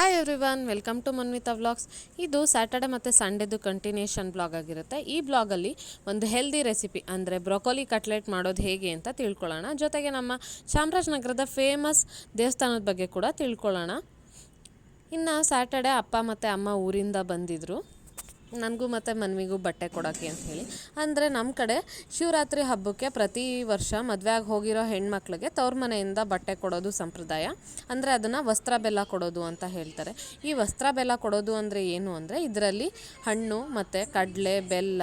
Hi everyone welcome to Manvita vlogs ಇದು Saturday ಮತ್ತು ಸಂಡೇದು ಕಂಟಿನ್ಯೂಷನ್ ಬ್ಲಾಗ್ ಆಗಿರುತ್ತೆ. ಈ ಬ್ಲಾಗಲ್ಲಿ ಒಂದು ಹೆಲ್ದಿ ರೆಸಿಪಿ ಅಂದರೆ ಬ್ರೊಕೊಲಿ ಕಟ್ಲೆಟ್ ಮಾಡೋದು ಹೇಗೆ ಅಂತ ತಿಳ್ಕೊಳ್ಳೋಣ. ಜೊತೆಗೆ ನಮ್ಮ ಚಾಮರಾಜನಗರದ ಫೇಮಸ್ ದೇವಸ್ಥಾನದ ಬಗ್ಗೆ ಕೂಡ ತಿಳ್ಕೊಳ್ಳೋಣ. ಇನ್ನು ಸ್ಯಾಟರ್ಡೆ ಅಪ್ಪ ಮತ್ತು ಅಮ್ಮ ಊರಿಂದ ಬಂದಿದ್ದರು ನನಗೂ ಮತ್ತು ಮನ್ವಿಗೂ ಬಟ್ಟೆ ಕೊಡೋಕ್ಕೆ ಅಂತ ಹೇಳಿ. ಅಂದರೆ ನಮ್ಮ ಕಡೆ ಶಿವರಾತ್ರಿ ಹಬ್ಬಕ್ಕೆ ಪ್ರತಿ ವರ್ಷ ಮದುವೆ ಆಗಿ ಹೋಗಿರೋ ಹೆಣ್ಮಕ್ಳಿಗೆ ತವ್ರ ಮನೆಯಿಂದ ಬಟ್ಟೆ ಕೊಡೋದು ಸಂಪ್ರದಾಯ. ಅಂದರೆ ಅದನ್ನು ವಸ್ತ್ರ ಬೆಲ್ಲ ಕೊಡೋದು ಅಂತ ಹೇಳ್ತಾರೆ. ಈ ವಸ್ತ್ರ ಬೆಲ್ಲ ಕೊಡೋದು ಅಂದರೆ ಏನು ಅಂದರೆ ಇದರಲ್ಲಿ ಹಣ್ಣು ಮತ್ತು ಕಡಲೆ, ಬೆಲ್ಲ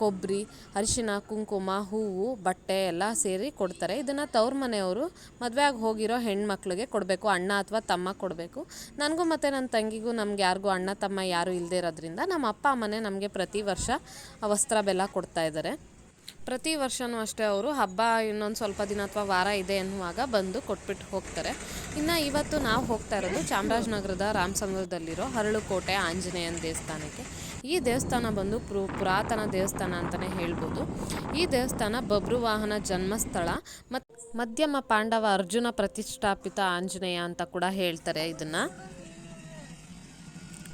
ಕೊಬ್ಬರಿ ಅರಿಶಿನ, ಕುಂಕುಮ, ಹೂವು, ಬಟ್ಟೆ ಎಲ್ಲ ಸೇರಿ ಕೊಡ್ತಾರೆ. ಇದನ್ನು ತವ್ರ ಮನೆಯವರು ಮದುವೆ ಆಗಿ ಹೋಗಿರೋ ಹೆಣ್ಮಕ್ಳಿಗೆ ಕೊಡಬೇಕು, ಅಣ್ಣ ಅಥವಾ ತಮ್ಮ ಕೊಡಬೇಕು. ನನಗೂ ಮತ್ತು ನನ್ನ ತಂಗಿಗೂ ನಮ್ಗೆ ಯಾರಿಗೂ ಅಣ್ಣ ತಮ್ಮ ಯಾರೂ ಇಲ್ಲದೇ ಇರೋದ್ರಿಂದ ನಮ್ಮ ಅಪ್ಪ ಅಮ್ಮನೇ ನಮಗೆ ಪ್ರತಿ ವರ್ಷ ವಸ್ತ್ರ ಬೆಲ್ಲ ಕೊಡ್ತಾ ಇದ್ದಾರೆ. ಪ್ರತಿ ವರ್ಷವೂ ಅಷ್ಟೇ ಅವರು ಹಬ್ಬ ಇನ್ನೊಂದು ಸ್ವಲ್ಪ ದಿನ ಅಥವಾ ವಾರ ಇದೆ ಅನ್ನುವಾಗ ಬಂದು ಕೊಟ್ಬಿಟ್ಟು ಹೋಗ್ತಾರೆ. ಇನ್ನು ಇವತ್ತು ನಾವು ಹೋಗ್ತಾ ಇರೋದು ಚಾಮರಾಜನಗರದ ರಾಮಸಮುದ್ರದಲ್ಲಿರೋ ಹರಳುಕೋಟೆ ಆಂಜನೇಯನ ದೇವಸ್ಥಾನಕ್ಕೆ. ಈ ದೇವಸ್ಥಾನ ಬಂದು ಪು ಪುರಾತನ ದೇವಸ್ಥಾನ ಅಂತಲೇ ಹೇಳ್ಬೋದು. ಈ ದೇವಸ್ಥಾನ ಬಬ್ರುವಾಹನ ಜನ್ಮಸ್ಥಳ ಮತ್ತು ಮಧ್ಯಮ ಪಾಂಡವ ಅರ್ಜುನ ಪ್ರತಿಷ್ಠಾಪಿತ ಆಂಜನೇಯ ಅಂತ ಕೂಡ ಹೇಳ್ತಾರೆ ಇದನ್ನು.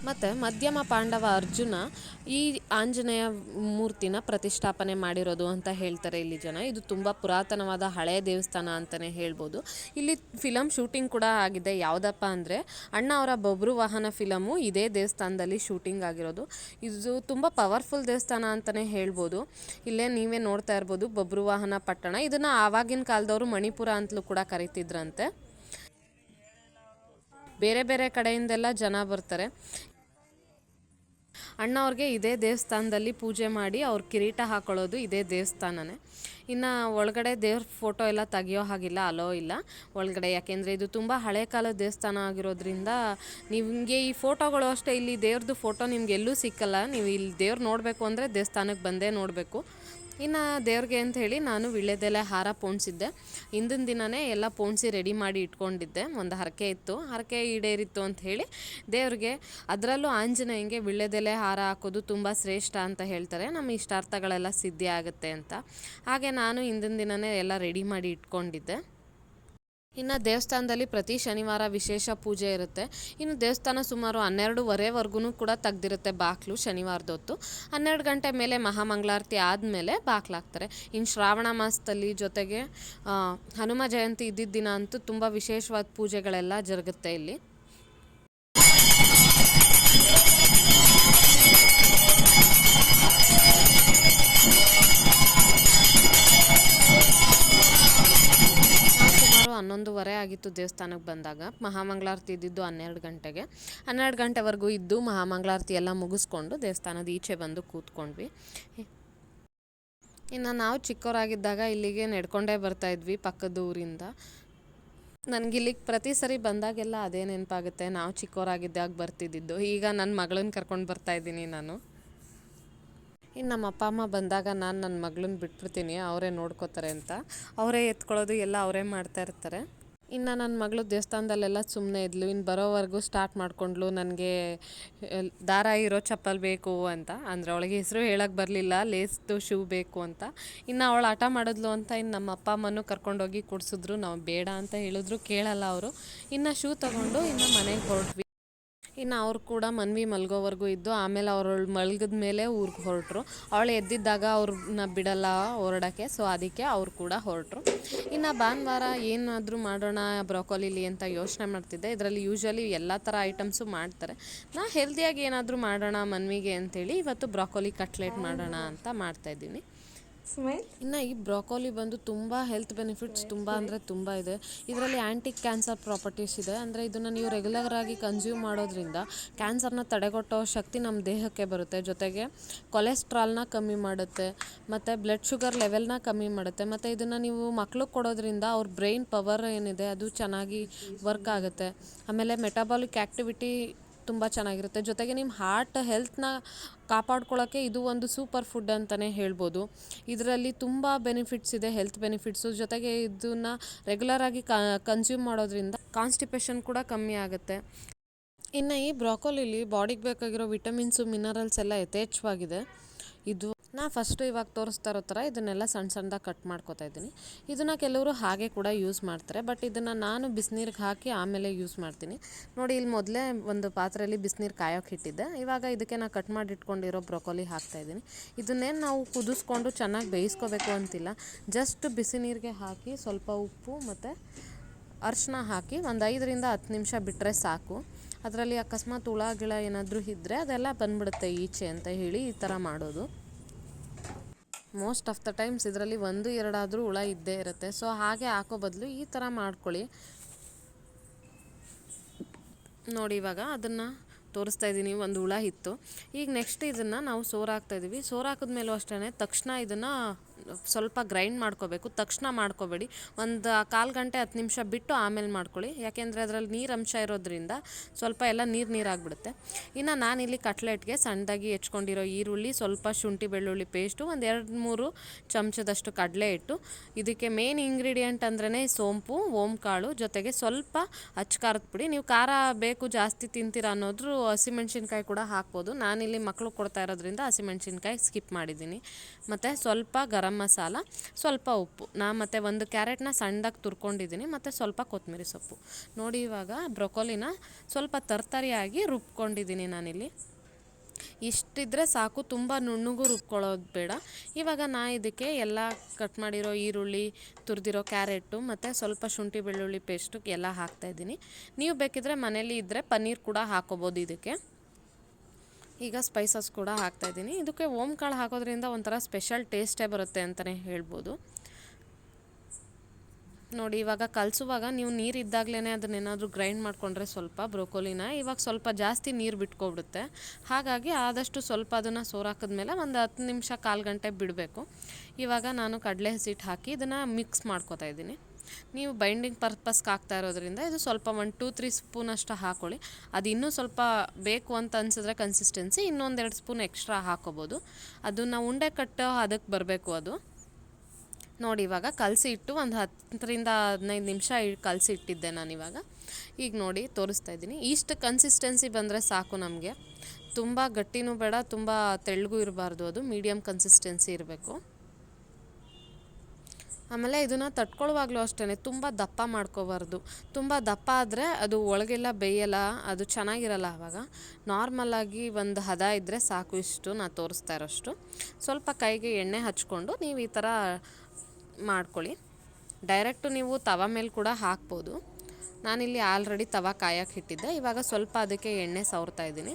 ಮತ್ತು ಮಧ್ಯಮ ಪಾಂಡವ ಅರ್ಜುನ ಈ ಆಂಜನೇಯ ಮೂರ್ತಿನ ಪ್ರತಿಷ್ಠಾಪನೆ ಮಾಡಿರೋದು ಅಂತ ಹೇಳ್ತಾರೆ ಇಲ್ಲಿ ಜನ. ಇದು ತುಂಬ ಪುರಾತನವಾದ ಹಳೆಯ ದೇವಸ್ಥಾನ ಅಂತಲೇ ಹೇಳ್ಬೋದು. ಇಲ್ಲಿ ಫಿಲಮ್ ಶೂಟಿಂಗ್ ಕೂಡ ಆಗಿದೆ. ಯಾವುದಪ್ಪ ಅಂದರೆ ಅಣ್ಣ ಅವರ ಬಬ್ರು ವಾಹನ ಫಿಲಮು ಇದೇ ದೇವಸ್ಥಾನದಲ್ಲಿ ಶೂಟಿಂಗ್ ಆಗಿರೋದು. ಇದು ತುಂಬ ಪವರ್ಫುಲ್ ದೇವಸ್ಥಾನ ಅಂತಲೇ ಹೇಳ್ಬೋದು. ಇಲ್ಲೇ ನೀವೇ ನೋಡ್ತಾ ಇರ್ಬೋದು ಬಬ್ರು ವಾಹನ ಪಟ್ಟಣ. ಇದನ್ನು ಆವಾಗಿನ ಕಾಲದವರು ಮಣಿಪುರ ಅಂತಲೂ ಕೂಡ ಕರಿತಿದ್ರಂತೆ. ಬೇರೆ ಬೇರೆ ಕಡೆಯಿಂದೆಲ್ಲ ಜನ ಬರ್ತಾರೆ. ಅಣ್ಣ ಅವ್ರಿಗೆ ಇದೇ ದೇವಸ್ಥಾನದಲ್ಲಿ ಪೂಜೆ ಮಾಡಿ ಅವ್ರ ಕಿರೀಟ ಹಾಕೊಳ್ಳೋದು ಇದೇ ದೇವಸ್ಥಾನನೇ. ಇನ್ನು ಒಳಗಡೆ ದೇವ್ರ ಫೋಟೋ ಎಲ್ಲ ತೆಗಿಯೋ ಹಾಗಿಲ್ಲ, ಅಲೋ ಇಲ್ಲ. ಒಳಗಡೆ ಯಾಕೆಂದರೆ ಇದು ತುಂಬ ಹಳೆ ಕಾಲದ ದೇವಸ್ಥಾನ ಆಗಿರೋದ್ರಿಂದ ನಿಮಗೆ ಈ ಫೋಟೋಗಳು ಅಷ್ಟೇ, ಇಲ್ಲಿ ದೇವ್ರದ್ದು ಫೋಟೋ ನಿಮ್ಗೆ ಎಲ್ಲೂ ಸಿಕ್ಕಲ್ಲ. ನೀವು ಇಲ್ಲಿ ದೇವ್ರು ನೋಡಬೇಕು ಅಂದರೆ ದೇವಸ್ಥಾನಕ್ಕೆ ಬಂದೇ ನೋಡಬೇಕು. ಇನ್ನು ದೇವ್ರಿಗೆ ಅಂತ ಹೇಳಿ ನಾನು ವಿಳ್ಯದೆಲೆ ಹಾರ ಪೋಣಿಸಿದ್ದೆ. ಹಿಂದಿನ ದಿನವೇ ಎಲ್ಲ ಪೋಣಿಸಿ ರೆಡಿ ಮಾಡಿ ಇಟ್ಕೊಂಡಿದ್ದೆ. ಒಂದು ಹರಕೆ ಇತ್ತು. ಹರಕೆ ಈಡೇರಿತ್ತು ಅಂತ ಹೇಳಿ ದೇವ್ರಿಗೆ ಅದರಲ್ಲೂ ಆಂಜನೇಯಂಗೆ ವಿಳ್ಯದೆಲೆ ಹಾರ ಹಾಕೋದು ತುಂಬ ಶ್ರೇಷ್ಠ ಅಂತ ಹೇಳ್ತಾರೆ. ನಮ್ಮ ಇಷ್ಟಾರ್ಥಗಳೆಲ್ಲ ಸಿದ್ಧಿ ಆಗುತ್ತೆ ಅಂತ. ಹಾಗೆ ನಾನು ಹಿಂದಿನ ದಿನವೇ ಎಲ್ಲ ರೆಡಿ ಮಾಡಿ ಇಟ್ಕೊಂಡಿದ್ದೆ. ಇನ್ನು ದೇವಸ್ಥಾನದಲ್ಲಿ ಪ್ರತಿ ಶನಿವಾರ ವಿಶೇಷ ಪೂಜೆ ಇರುತ್ತೆ. ಇನ್ನು ದೇವಸ್ಥಾನ ಸುಮಾರು ಹನ್ನೆರಡುವರೆವರೆಗೂ ಕೂಡ ತೆಗ್ದಿರುತ್ತೆ ಬಾಗಿಲು ಶನಿವಾರದೊತ್ತು. ಹನ್ನೆರಡು ಗಂಟೆ ಮೇಲೆ ಮಹಾಮಂಗಳಾರತಿ ಆದಮೇಲೆ ಬಾಕ್ಲಾಗ್ತಾರೆ ಇನ್ನು ಶ್ರಾವಣ ಮಾಸದಲ್ಲಿ ಜೊತೆಗೆ ಹನುಮ ಜಯಂತಿ ಇದ್ದಿದ್ದ ದಿನ ಅಂತೂ ತುಂಬ ವಿಶೇಷವಾದ ಪೂಜೆಗಳೆಲ್ಲ ಜರುಗುತ್ತೆ ಇಲ್ಲಿ. ಹನ್ನೊಂದುವರೆ ಆಗಿತ್ತು ದೇವಸ್ಥಾನಕ್ಕೆ ಬಂದಾಗ. ಮಹಾಮಂಗಳಾರತಿ ಇದ್ದಿದ್ದು ಹನ್ನೆರಡು ಗಂಟೆಗೆ. ಹನ್ನೆರಡು ಗಂಟೆವರೆಗೂ ಇದ್ದು ಮಹಾಮಂಗಳಾರತಿ ಎಲ್ಲ ಮುಗಿಸ್ಕೊಂಡು ದೇವಸ್ಥಾನದ ಈಚೆ ಬಂದು ಕೂತ್ಕೊಂಡ್ವಿ. ಇನ್ನು ನಾವು ಚಿಕ್ಕವರಾಗಿದ್ದಾಗ ಇಲ್ಲಿಗೆ ನಡ್ಕೊಂಡೇ ಬರ್ತಾಯಿದ್ವಿ ಪಕ್ಕದ ಊರಿಂದ. ನನಗೆ ಇಲ್ಲಿಗೆ ಪ್ರತಿ ಸರಿ ಬಂದಾಗೆಲ್ಲ ಅದೇ ನೆನಪಾಗುತ್ತೆ. ನಾವು ಚಿಕ್ಕವರಾಗಿದ್ದಾಗ ಬರ್ತಿದ್ದಿದ್ದು. ಈಗ ನನ್ನ ಮಗಳನ್ನ ಕರ್ಕೊಂಡು ಬರ್ತಾ ಇದ್ದೀನಿ ನಾನು. ಇನ್ನು ನಮ್ಮ ಅಪ್ಪ, ಅಮ್ಮ ಬಂದಾಗ ನಾನು ನನ್ನ ಮಗಳನ್ನ ಬಿಟ್ಬಿಡ್ತೀನಿ, ಅವರೇ ನೋಡ್ಕೋತಾರೆ ಅಂತ. ಅವರೇ ಎತ್ಕೊಳ್ಳೋದು ಎಲ್ಲ ಅವರೇ ಮಾಡ್ತಾ ಇರ್ತಾರೆ. ಇನ್ನು ನನ್ನ ಮಗಳು ದೇವಸ್ಥಾನದಲ್ಲೆಲ್ಲ ಸುಮ್ಮನೆ ಇದ್ಲು ಇನ್ನು ಬರೋವರೆಗೂ ಸ್ಟಾರ್ಟ್ ಮಾಡ್ಕೊಂಡ್ಲು ನನಗೆ ದಾರ ಇರೋ ಚಪ್ಪಲ್ ಬೇಕು ಅಂತ. ಅಂದರೆ ಅವಳಿಗೆ ಹೆಸರು ಹೇಳಕ್ಕೆ ಬರಲಿಲ್ಲ, ಲೇಸ್ದು ಶೂ ಬೇಕು ಅಂತ. ಇನ್ನು ಅವಳು ಆಟ ಮಾಡಿದ್ಲು ಅಂತ ಇನ್ನು ನಮ್ಮ ಅಪ್ಪ, ಅಮ್ಮನೂ ಕರ್ಕೊಂಡೋಗಿ ಕೊಡಿಸಿದ್ರು. ನಾವು ಬೇಡ ಅಂತ ಹೇಳಿದ್ರು, ಕೇಳಲ್ಲ ಅವರು. ಇನ್ನು ಶೂ ತೊಗೊಂಡು ಇನ್ನು ಮನೆಗೆ ಹೊರಟ್ವಿ. ಇನ್ನು ಅವ್ರು ಕೂಡ ಮನ್ವಿ ಮಲ್ಗೋವರೆಗೂ ಇದ್ದು ಆಮೇಲೆ ಅವ್ರು ಮಲ್ಗಿದ ಮೇಲೆ ಊರಿಗೆ ಹೊರಟ್ರು. ಅವಳು ಎದ್ದಿದ್ದಾಗ ಅವ್ರನ್ನ ಬಿಡಲ್ಲ, ಹೊರಡೋಕ್ಕೆ. ಸೊ ಅದಕ್ಕೆ ಅವ್ರು ಕೂಡ ಹೊರಟ್ರು. ಇನ್ನು ಭಾನುವಾರ ಏನಾದರೂ ಮಾಡೋಣ ಬ್ರೋಕೊಲಿಲಿ ಅಂತ ಯೋಚನೆ ಮಾಡ್ತಿದ್ದೆ. ಇದರಲ್ಲಿ ಯೂಶ್ವಲಿ ಎಲ್ಲ ಥರ ಐಟಮ್ಸು ಮಾಡ್ತಾರೆ. ನಾ ಹೆಲ್ದಿಯಾಗಿ ಏನಾದರೂ ಮಾಡೋಣ ಮನ್ವಿಗೆ ಅಂತೇಳಿ ಇವತ್ತು ಬ್ರೋಕೋಲಿ ಕಟ್ಲೆಟ್ ಮಾಡೋಣ ಅಂತ ಮಾಡ್ತಾಯಿದ್ದೀನಿ ಇನ್ನು ಈ ಬ್ರೋಕೋಲಿ ಬಂದು ತುಂಬ ಹೆಲ್ತ್ ಬೆನಿಫಿಟ್ಸ್ ತುಂಬ ಅಂದರೆ ತುಂಬ ಇದೆ. ಇದರಲ್ಲಿ ಆ್ಯಂಟಿ ಕ್ಯಾನ್ಸರ್ ಪ್ರಾಪರ್ಟೀಸ್ ಇದೆ. ಅಂದರೆ ಇದನ್ನು ನೀವು ರೆಗ್ಯುಲರ್ ಆಗಿ ಕನ್ಸ್ಯೂಮ್ ಮಾಡೋದ್ರಿಂದ ಕ್ಯಾನ್ಸರ್ನ ತಡೆಗಟ್ಟೋ ಶಕ್ತಿ ನಮ್ಮ ದೇಹಕ್ಕೆ ಬರುತ್ತೆ. ಜೊತೆಗೆ ಕೊಲೆಸ್ಟ್ರಾಲ್ನ ಕಮ್ಮಿ ಮಾಡುತ್ತೆ ಮತ್ತು ಬ್ಲಡ್ ಶುಗರ್ ಲೆವೆಲ್ನ ಕಮ್ಮಿ ಮಾಡುತ್ತೆ ಮತ್ತು ಇದನ್ನು ನೀವು ಮಕ್ಳಿಗೆ ಕೊಡೋದ್ರಿಂದ ಅವ್ರ ಬ್ರೈನ್ ಪವರ್ ಏನಿದೆ ಅದು ಚೆನ್ನಾಗಿ ವರ್ಕ್ ಆಗುತ್ತೆ. ಆಮೇಲೆ ಮೆಟಬಾಲಿಕ್ ಆ್ಯಕ್ಟಿವಿಟಿ ತುಂಬ ಚೆನ್ನಾಗಿರುತ್ತೆ. ಜೊತೆಗೆ ನಿಮ್ಮ ಹಾರ್ಟ್ ಹೆಲ್ತ್ನ ಕಾಪಾಡ್ಕೊಳ್ಳೋಕ್ಕೆ ಇದು ಒಂದು ಸೂಪರ್ ಫುಡ್ ಅಂತಲೇ ಹೇಳ್ಬೋದು. ಇದರಲ್ಲಿ ತುಂಬ ಬೆನಿಫಿಟ್ಸ್ ಇದೆ ಹೆಲ್ತ್ ಬೆನಿಫಿಟ್ಸು ಜೊತೆಗೆ ಇದನ್ನು ರೆಗ್ಯುಲರಾಗಿ ಕನ್ಸ್ಯೂಮ್ ಮಾಡೋದ್ರಿಂದ ಕಾನ್ಸ್ಟಿಪೇಷನ್ ಕೂಡ ಕಮ್ಮಿ ಆಗುತ್ತೆ. ಇನ್ನು ಈ ಬ್ರಾಕೋಲಿಲಿ ಬಾಡಿಗೆ ಬೇಕಾಗಿರೋ ವಿಟಮಿನ್ಸು ಮಿನರಲ್ಸ್ ಎಲ್ಲ ಯಥೇಚ್ಛವಾಗಿದೆ. ಇದು ನಾ ಫಸ್ಟು ಇವಾಗ ತೋರಿಸ್ತಾ ಇರೋ ಥರ ಇದನ್ನೆಲ್ಲ ಸಣ್ಣ ಸಣ್ಣದಾಗಿ ಕಟ್ ಮಾಡ್ಕೊತಾ ಇದ್ದೀನಿ. ಇದನ್ನು ಕೆಲವರು ಹಾಗೆ ಕೂಡ ಯೂಸ್ ಮಾಡ್ತಾರೆ. ಬಟ್ ಇದನ್ನು ನಾನು ಬಿಸಿನೀರಿಗೆ ಹಾಕಿ ಆಮೇಲೆ ಯೂಸ್ ಮಾಡ್ತೀನಿ. ನೋಡಿ, ಇಲ್ಲಿ ಮೊದಲೇ ಒಂದು ಪಾತ್ರೆಯಲ್ಲಿ ಬಿಸಿನೀರು ಕಾಯೋಕೆ ಇಟ್ಟಿದ್ದೆ. ಇವಾಗ ಇದಕ್ಕೆ ನಾನು ಕಟ್ ಮಾಡಿ ಇಟ್ಕೊಂಡಿರೋ ಬ್ರೊಕೊಲಿ ಹಾಕ್ತಾಯಿದ್ದೀನಿ ಇದನ್ನೇನು ನಾವು ಕುದಿಸ್ಕೊಂಡು ಚೆನ್ನಾಗಿ ಬೇಯಿಸ್ಕೋಬೇಕು ಅಂತಿಲ್ಲ. ಜಸ್ಟ್ ಬಿಸಿ ನೀರಿಗೆ ಹಾಕಿ ಸ್ವಲ್ಪ ಉಪ್ಪು ಮತ್ತು ಅರಿಶಿನ ಹಾಕಿ ಒಂದು ಐದರಿಂದ ಹತ್ತು ನಿಮಿಷ ಬಿಟ್ಟರೆ ಸಾಕು. ಅದರಲ್ಲಿ ಅಕಸ್ಮಾತ್ ಹುಳ, ಗಿಳ ಏನಾದರೂ ಇದ್ದರೆ ಅದೆಲ್ಲ ಬಂದ್ಬಿಡುತ್ತೆ ಈಚೆ ಅಂತ ಹೇಳಿ ಈ ಥರ ಮಾಡೋದು. ಮೋಸ್ಟ್ ಆಫ್ ದ ಟೈಮ್ಸ್ ಇದರಲ್ಲಿ ಒಂದು, ಎರಡಾದರೂ ಹುಳ ಇದ್ದೇ ಇರುತ್ತೆ. ಸೊ ಹಾಗೆ ಹಾಕೋ ಬದಲು ಈ ಥರ ಮಾಡ್ಕೊಳ್ಳಿ. ನೋಡಿ ಇವಾಗ ಅದನ್ನು ತೋರಿಸ್ತಾ ಇದ್ದೀನಿ, ಒಂದು ಹುಳ ಇತ್ತು. ಈಗ ನೆಕ್ಸ್ಟ್ ಇದನ್ನು ನಾವು ಸೋರಾಕ್ತಾ ಇದ್ದೀವಿ. ಸೋರಾಕಿದ್ಮೇಲೂ ಅಷ್ಟೇ ತಕ್ಷಣ ಇದನ್ನು ಸ್ವಲ್ಪ ಗ್ರೈಂಡ್ ಮಾಡ್ಕೋಬೇಕು, ತಕ್ಷಣ ಮಾಡ್ಕೋಬೇಡಿ. ಒಂದು ಕಾಲು ಗಂಟೆ ಹತ್ತು ನಿಮಿಷ ಬಿಟ್ಟು ಆಮೇಲೆ ಮಾಡ್ಕೊಳ್ಳಿ. ಯಾಕೆಂದರೆ ಅದರಲ್ಲಿ ನೀರು ಅಂಶ ಇರೋದ್ರಿಂದ ಸ್ವಲ್ಪ ಎಲ್ಲ ನೀರು ನೀರಾಗ್ಬಿಡುತ್ತೆ. ಇನ್ನು ನಾನಿಲ್ಲಿ ಕಟ್ಲೆಟ್ಗೆ ಸಣ್ಣದಾಗಿ ಹೆಚ್ಕೊಂಡಿರೋ ಈರುಳ್ಳಿ, ಸ್ವಲ್ಪ ಶುಂಠಿ ಬೆಳ್ಳುಳ್ಳಿ ಪೇಸ್ಟು, ಒಂದು ಎರಡು, ಮೂರು ಚಮಚದಷ್ಟು ಕಡಲೆ ಹಿಟ್ಟು. ಇದಕ್ಕೆ ಮೇನ್ ಇಂಗ್ರೀಡಿಯೆಂಟ್ ಅಂದ್ರೇ ಸೋಂಪು, ಓಂಕಾಳು, ಜೊತೆಗೆ ಸ್ವಲ್ಪ ಅಚ್ಚ ಖಾರದ ಪುಡಿ. ನೀವು ಖಾರ ಬೇಕು, ಜಾಸ್ತಿ ತಿಂತೀರಾ ಅನ್ನೋದ್ರು ಹಸಿಮೆಣ್ಸಿನ್ಕಾಯಿ ಕೂಡ ಹಾಕ್ಬೋದು. ನಾನಿಲ್ಲಿ ಮಕ್ಕಳು ಕೊಡ್ತಾ ಇರೋದ್ರಿಂದ ಹಸಿಮೆಣ್ಸಿನ್ಕಾಯಿ ಸ್ಕಿಪ್ ಮಾಡಿದ್ದೀನಿ. ಮತ್ತು ಸ್ವಲ್ಪ ಗರಂ ಮಸಾಲ, ಸ್ವಲ್ಪ ಉಪ್ಪು. ನಾ ಮತ್ತು ಒಂದು ಕ್ಯಾರೆಟ್ನ ಸಣ್ಣದಾಗಿ ತುರ್ಕೊಂಡಿದ್ದೀನಿ, ಮತ್ತು ಸ್ವಲ್ಪ ಕೊತ್ತಂಬರಿ ಸೊಪ್ಪು. ನೋಡಿ ಇವಾಗ ಬ್ರೊಕೊಲಿನ ಸ್ವಲ್ಪ ತರ್ತರಿಯಾಗಿ ರುಬ್ಕೊಂಡಿದ್ದೀನಿ ನಾನಿಲ್ಲಿ. ಇಷ್ಟಿದ್ರೆ ಸಾಕು, ತುಂಬ ನುಣ್ಣಗೂ ರುಬ್ಕೊಳ್ಳೋದು ಬೇಡ. ಇವಾಗ ನಾ ಇದಕ್ಕೆ ಎಲ್ಲ ಕಟ್ ಮಾಡಿರೋ ಈರುಳ್ಳಿ, ತುರಿದಿರೋ ಕ್ಯಾರೆಟು ಮತ್ತು ಸ್ವಲ್ಪ ಶುಂಠಿ ಬೆಳ್ಳುಳ್ಳಿ ಪೇಸ್ಟು ಎಲ್ಲ ಹಾಕ್ತಾಯಿದ್ದೀನಿ ನೀವು ಬೇಕಿದ್ರೆ ಮನೇಲಿ ಇದ್ದರೆ ಪನ್ನೀರ್ ಕೂಡ ಹಾಕೋಬೋದು ಇದಕ್ಕೆ. ಈಗ ಸ್ಪೈಸಸ್ ಕೂಡ ಹಾಕ್ತಾಯಿದ್ದೀನಿ ಇದಕ್ಕೆ ಓಮ್ ಕಾಳು ಹಾಕೋದ್ರಿಂದ ಒಂಥರ ಸ್ಪೆಷಲ್ ಟೇಸ್ಟೇ ಬರುತ್ತೆ ಅಂತಲೇ ಹೇಳ್ಬೋದು. ನೋಡಿ, ಇವಾಗ ಕಲಿಸುವಾಗ ನೀವು ನೀರು ಇದ್ದಾಗಲೇ ಅದನ್ನೇನಾದರೂ ಗ್ರೈಂಡ್ ಮಾಡಿಕೊಂಡ್ರೆ ಸ್ವಲ್ಪ ಬ್ರೋಕೋಲಿನ, ಇವಾಗ ಸ್ವಲ್ಪ ಜಾಸ್ತಿ ನೀರು ಬಿಟ್ಕೊಬಿಡುತ್ತೆ. ಹಾಗಾಗಿ ಆದಷ್ಟು ಸ್ವಲ್ಪ ಅದನ್ನು ಸೋರಾಕಿದ್ಮೇಲೆ ಒಂದು ಹತ್ತು ನಿಮಿಷ ಕಾಲು ಗಂಟೆ ಬಿಡಬೇಕು. ಇವಾಗ ನಾನು ಕಡಲೆ ಹಸಿಟ್ಟು ಹಾಕಿ ಇದನ್ನು ಮಿಕ್ಸ್ ಮಾಡ್ಕೊತಾ ಇದ್ದೀನಿ. ನೀವು ಬೈಂಡಿಂಗ್ ಪರ್ಪಸ್ಗೆ ಹಾಕ್ತಾ ಇರೋದ್ರಿಂದ ಇದು ಸ್ವಲ್ಪ ಒಂದು ಟೂ ತ್ರೀ ಸ್ಪೂನಷ್ಟು ಹಾಕೊಳ್ಳಿ. ಅದು ಇನ್ನೂ ಸ್ವಲ್ಪ ಬೇಕು ಅಂತ ಅನಿಸಿದ್ರೆ ಕನ್ಸಿಸ್ಟೆನ್ಸಿ ಇನ್ನೊಂದೆರಡು ಸ್ಪೂನ್ ಎಕ್ಸ್ಟ್ರಾ ಹಾಕೋಬೋದು. ಅದನ್ನು ಉಂಡೆ ಕಟ್ಟು ಅದಕ್ಕೆ ಬರಬೇಕು ಅದು. ನೋಡಿ, ಇವಾಗ ಕಲಸಿ ಇಟ್ಟು ಒಂದು ಹತ್ತರಿಂದ ಹದಿನೈದು ನಿಮಿಷ ಕಲಸಿ ಇಟ್ಟಿದ್ದೆ ನಾನಿವಾಗ ಈಗ ನೋಡಿ, ತೋರಿಸ್ತಾ ಇದ್ದೀನಿ. ಇಷ್ಟು ಕನ್ಸಿಸ್ಟೆನ್ಸಿ ಬಂದರೆ ಸಾಕು ನಮಗೆ. ತುಂಬ ಗಟ್ಟಿನೂ ಬೇಡ, ತುಂಬ ತೆಳ್ಳಗೂ ಇರಬಾರ್ದು ಅದು. ಮೀಡಿಯಮ್ ಕನ್ಸಿಸ್ಟೆನ್ಸಿ ಇರಬೇಕು. ಆಮೇಲೆ ಇದನ್ನು ತಟ್ಕೊಳ್ಳುವಾಗಲೂ ಅಷ್ಟೇ ತುಂಬ ದಪ್ಪ ಮಾಡ್ಕೋಬಾರ್ದು. ತುಂಬ ದಪ್ಪ ಆದರೆ ಅದು ಒಳಗೆಲ್ಲ ಬೇಯಲ್ಲ, ಅದು ಚೆನ್ನಾಗಿರಲ್ಲ ಆವಾಗ. ನಾರ್ಮಲಾಗಿ ಒಂದು ಹದ ಇದ್ದರೆ ಸಾಕು ಇಷ್ಟು ನಾನು ತೋರಿಸ್ತಾ ಇರೋಷ್ಟು. ಸ್ವಲ್ಪ ಕೈಗೆ ಎಣ್ಣೆ ಹಚ್ಕೊಂಡು ನೀವು ಈ ಥರ ಮಾಡ್ಕೊಳ್ಳಿ. ಡೈರೆಕ್ಟು ನೀವು ತವ ಮೇಲೆ ಕೂಡ ಹಾಕ್ಬೋದು. ನಾನಿಲ್ಲಿ ಆಲ್ರೆಡಿ ತವ ಕಾಯಕ್ಕೆ ಇಟ್ಟಿದ್ದೆ, ಇವಾಗ ಸ್ವಲ್ಪ ಅದಕ್ಕೆ ಎಣ್ಣೆ ಸವರ್ತಾ ಇದ್ದೀನಿ.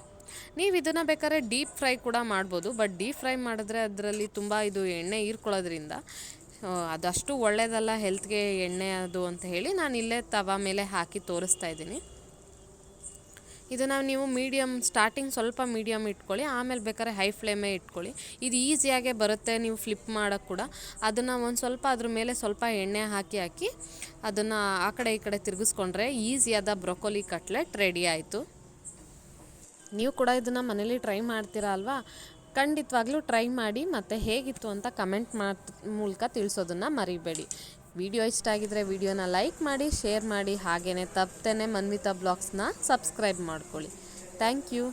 ನೀವು ಇದನ್ನು ಬೇಕಾದ್ರೆ ಡೀಪ್ ಫ್ರೈ ಕೂಡ ಮಾಡ್ಬೋದು, ಬಟ್ ಡೀಪ್ ಫ್ರೈ ಮಾಡಿದ್ರೆ ಅದರಲ್ಲಿ ತುಂಬ ಇದು ಎಣ್ಣೆ ಹೀರ್ಕೊಳ್ಳೋದ್ರಿಂದ ಅದಷ್ಟು ಒಳ್ಳೆಯದಲ್ಲ ಹೆಲ್ತ್ಗೆ ಎಣ್ಣೆ ಅದು ಅಂತ ಹೇಳಿ ನಾನು ಇಲ್ಲೇ ತವ ಮೇಲೆ ಹಾಕಿ ತೋರಿಸ್ತಾ ಇದ್ದೀನಿ. ಇದನ್ನು ನೀವು ಮೀಡಿಯಮ್ ಸ್ಟಾರ್ಟಿಂಗ್ ಸ್ವಲ್ಪ ಮೀಡಿಯಮ್ ಇಟ್ಕೊಳ್ಳಿ, ಆಮೇಲೆ ಬೇಕಾದ್ರೆ ಹೈ ಫ್ಲೇಮೇ ಇಟ್ಕೊಳ್ಳಿ. ಇದು ಈಸಿಯಾಗೆ ಬರುತ್ತೆ, ನೀವು ಫ್ಲಿಪ್ ಮಾಡೋಕ್ಕೆ ಕೂಡ. ಅದನ್ನು ಒಂದು ಸ್ವಲ್ಪ ಅದ್ರ ಮೇಲೆ ಸ್ವಲ್ಪ ಎಣ್ಣೆ ಹಾಕಿ ಹಾಕಿ ಅದನ್ನು ಆ ಕಡೆ ಈ ಕಡೆ ತಿರುಗಿಸ್ಕೊಂಡ್ರೆ ಈಸಿಯಾದ ಬ್ರೊಕೊಲಿ ಕಟ್ಲೆಟ್ ರೆಡಿ ಆಯಿತು. ನೀವು ಕೂಡ ಇದನ್ನು ಮನೇಲಿ ಟ್ರೈ ಮಾಡ್ತೀರಾ ಅಲ್ವಾ? ಖಂಡಿತವಾಗ್ಲೂ ಟ್ರೈ ಮಾಡಿ ಮತ್ತು ಹೇಗಿತ್ತು ಅಂತ ಕಮೆಂಟ್ ಮಾಡ್ ಮೂಲಕ ತಿಳಿಸೋದನ್ನು ಮರಿಬೇಡಿ. ವಿಡಿಯೋ ಇಷ್ಟ ಆಗಿದ್ರೆ ವಿಡಿಯೋನ ಲೈಕ್ ಮಾಡಿ ಶೇರ್ ಮಾಡಿ ಹಾಗೆಯೇ ತಪ್ಪದೇ ಮನ್ವಿತಾ ಬ್ಲಾಗ್ಸ್ನ ಸಬ್ಸ್ಕ್ರೈಬ್ ಮಾಡ್ಕೊಳ್ಳಿ. Thank you